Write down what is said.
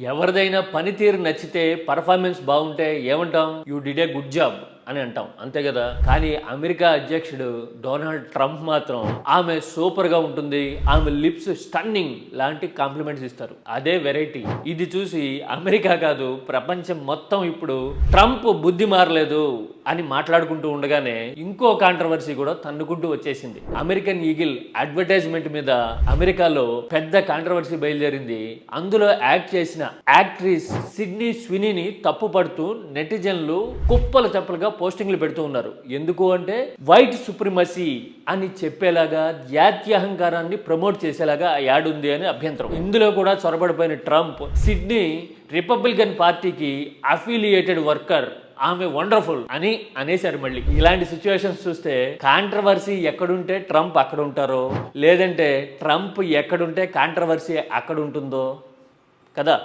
ఎవరిదైనా పనితీరు నచ్చితే పర్ఫార్మెన్స్ బాగుంటే ఏమంటాం? You did a good job అని అంటాం. అంతే కదా? కానీ అమెరికా అధ్యక్షుడు డొనాల్డ్ ట్రంప్ మాత్రం ఆమె సూపర్గా ఉంటుంది ఆమె లిప్స్ స్టన్నింగ్ లాంటి కాంప్లిమెంట్స్ ఇస్తారు. అదే వెరైటీ. ఇది చూసి అమెరికా కాదు ప్రపంచం మొత్తం ఇప్పుడు ట్రంప్ బుద్ధి మారలేదు. అని మాట్లాడుకుంటూ ఉండగానే ఇంకో కాంట్రవర్సీ కూడా తన్నుకుంటూ వచ్చేసింది. అమెరికన్ ఈగిల్ అడ్వర్టైజ్మెంట్ మీద అమెరికాలో పెద్ద కాంట్రవర్సీ బయలుదేరింది. అందులో యాక్ట్ చేసిన యాక్ట్రీస్ సిడ్నీ స్వినీని తప్పు పడుతూ నెటిజన్లు కుప్పలు చప్పలుగా పోస్టింగ్లు పెడుతూ ఉన్నారు. ఎందుకు అంటే వైట్ సుప్రిమసీ అని చెప్పేలాగా జాత్యహంకారాన్ని ప్రమోట్ చేసేలాగా ఆ యాడ్ ఉంది అని అభ్యంతరం. ఇందులో కూడా చొరబడిపోయిన ట్రంప్ సిడ్నీ రిపబ్లికన్ పార్టీకి అఫిలియేటెడ్ వర్కర్ ఆమె వండర్ఫుల్ అని అనేశారు మళ్ళీ. ఇలాంటి సిచ్యువేషన్స్ చూస్తే కాంట్రవర్సీ ఎక్కడుంటే ట్రంప్ అక్కడ ఉంటారో లేదంటే ట్రంప్ ఎక్కడుంటే కాంట్రవర్సీ అక్కడ ఉంటుందో కదా?